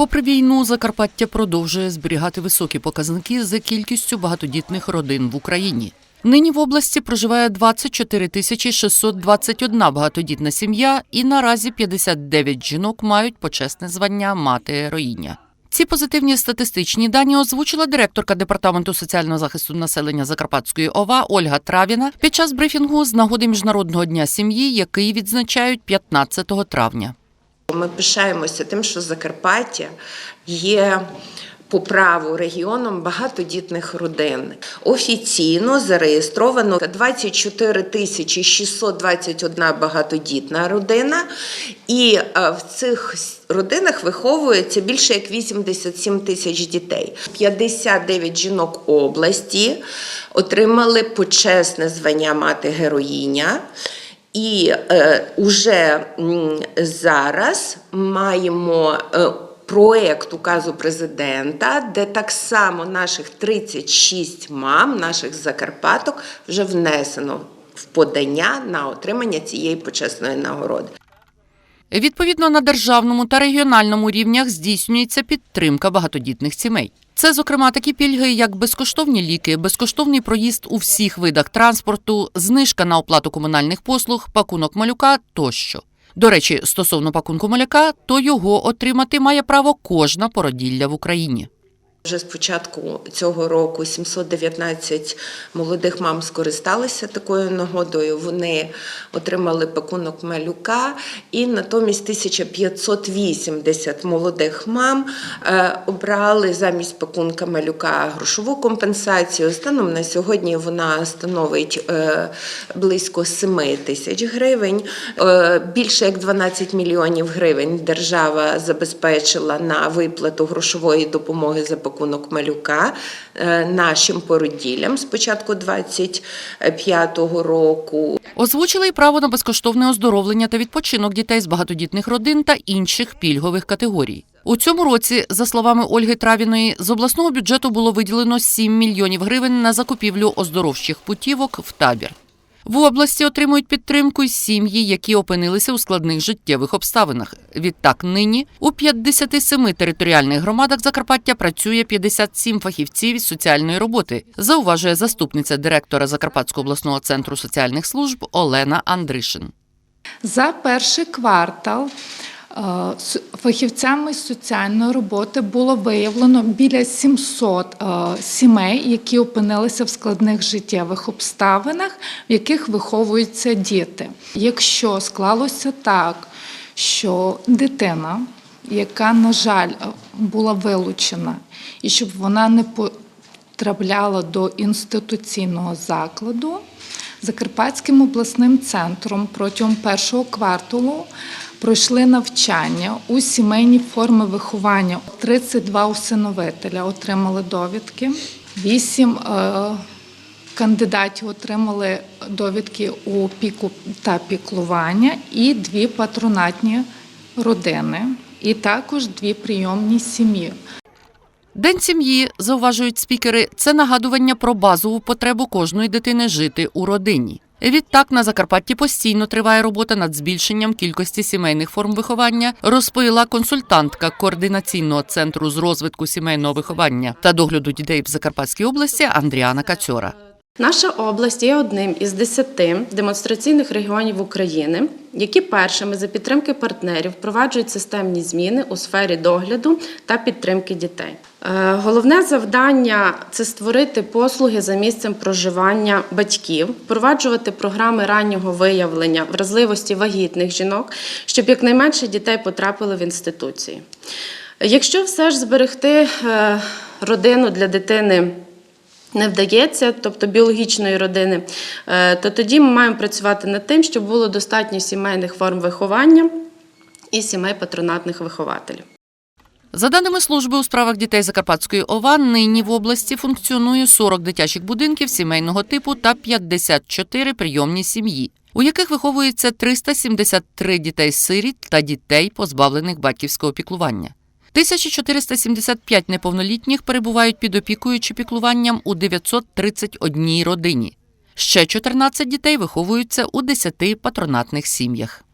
Попри війну, Закарпаття продовжує зберігати високі показники за кількістю багатодітних родин в Україні. Нині в області проживає 24 тисячі 621 багатодітна сім'я, і наразі 59 жінок мають почесне звання мати героїня. Ці позитивні статистичні дані озвучила директорка департаменту соціального захисту населення Закарпатської ОВА Ольга Травіна під час брифінгу з нагоди Міжнародного дня сім'ї, який відзначають 15 травня. Ми пишаємося тим, що Закарпаття є по праву регіоном багатодітних родин. Офіційно зареєстровано 24 тисячі 621 багатодітна родина, і е, в цих родинах виховується більше як 87 тисяч дітей. 59 жінок області отримали почесне звання мати героїня. І е, уже зараз маємо е, проект указу президента, де так само наших 36 мам, наших закарпаток, вже внесено в подання на отримання цієї почесної нагороди. Відповідно, на державному та регіональному рівнях здійснюється підтримка багатодітних сімей. Це, зокрема, такі пільги, як безкоштовні ліки, безкоштовний проїзд у всіх видах транспорту, знижка на оплату комунальних послуг, пакунок малюка тощо. До речі, стосовно пакунку малюка, то його отримати має право кожна породілля в Україні. Вже з початку цього року 719 молодих мам скористалися такою нагодою. Вони отримали пакунок малюка, і натомість 1580 молодих мам е, обрали замість пакунка малюка грошову компенсацію. Станом на сьогодні вона становить е, близько 7 тисяч гривень. Е, Більше як 12 мільйонів гривень держава забезпечила на виплату грошової допомоги за пакунок малюка е, нашим породіллям з початку 25-го року. Озвучили й право на безкоштовне оздоровлення та відпочинок дітей з багатодітних родин та інших пільгових категорій. У цьому році, за словами Ольги Травіної, з обласного бюджету було виділено 7 мільйонів гривень на закупівлю оздоровчих путівок в табір. В області отримують підтримку й сім'ї, які опинилися у складних життєвих обставинах. Відтак нині у 57 територіальних громадах Закарпаття працює 57 фахівців із соціальної роботи, зауважує заступниця директора Закарпатського обласного центру соціальних служб Олена Андришин. За перший квартал фахівцями соціальної роботи було виявлено біля 700 е, сімей, які опинилися в складних життєвих обставинах, в яких виховуються діти. Якщо склалося так, що дитина, яка, на жаль, е, була вилучена, і щоб вона не потрапляла до інституційного закладу, Закарпатським обласним центром протягом першого кварталу пройшли навчання у сімейні форми виховання. 32 усиновителя отримали довідки, 8 е, кандидатів отримали довідки у піку та піклування і дві патронатні родини, і також дві прийомні сім'ї. День сім'ї, зауважують спікери, це нагадування про базову потребу кожної дитини жити у родині. Відтак на Закарпатті постійно триває робота над збільшенням кількості сімейних форм виховання, розповіла консультантка координаційного центру з розвитку сімейного виховання та догляду дітей в Закарпатській області Андріана Кацьора. Наша область є одним із десяти демонстраційних регіонів України, які першими за підтримки партнерів впроваджують системні зміни у сфері догляду та підтримки дітей. Е, Головне завдання це створити послуги за місцем проживання батьків, впроваджувати програми раннього виявлення вразливості вагітних жінок, щоб якнайменше дітей потрапили в інституції. Якщо все ж зберегти е, родину для дитини не вдається, тобто біологічної родини, е, то тоді ми маємо працювати над тим, щоб було достатньо сімейних форм виховання і сімей патронатних вихователів. За даними служби у справах дітей Закарпатської ОВА, нині в області функціонує 40 дитячих будинків сімейного типу та 54 прийомні сім'ї, у яких виховується 373 дітей-сиріт та дітей, позбавлених батьківського піклування. 1475 неповнолітніх перебувають під опікою чи піклуванням у 931 родині. Ще 14 дітей виховуються у 10 патронатних сім'ях.